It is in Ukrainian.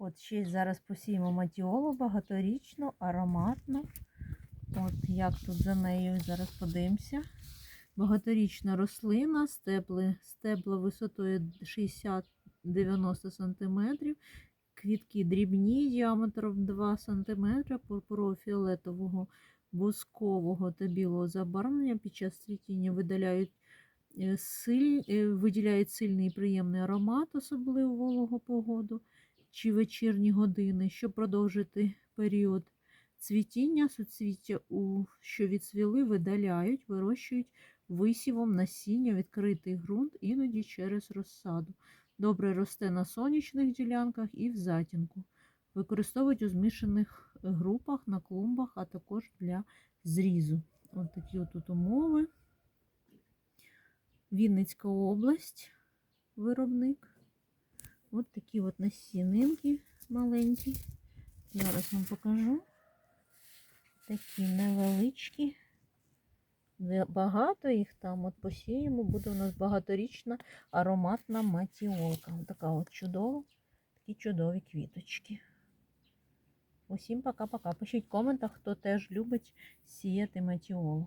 От ще зараз посіємо матіолу багаторічну, ароматну. От як тут за нею зараз подивимося. Багаторічна рослина, стебли, стебла висотою 60-90 см, квітки дрібні, діаметром 2 см, пурпурово-фіолетового, бускового та білого забарвлення. Під час цвітіння видаляють е, силь, е, виділяють сильний і приємний аромат, особливо вологу погоду чи вечірні години, щоб продовжити період цвітіння, суцвіття, що відцвіли, видаляють, вирощують висівом насіння, відкритий ґрунт, іноді через розсаду. Добре росте на сонячних ділянках і в затінку. Використовують у змішаних групах на клумбах, а також для зрізу. Ось такі тут умови. Вінницька область, виробник. Ось такі от насінинки маленькі. Зараз вам покажу. Такі невеличкі. Багато їх там от посіємо. Буде у нас багаторічна ароматна матіолка. Ось така от чудова, такі чудові квіточки. Усім пока-пока. Пишіть в коментах, хто теж любить сіяти матіолу.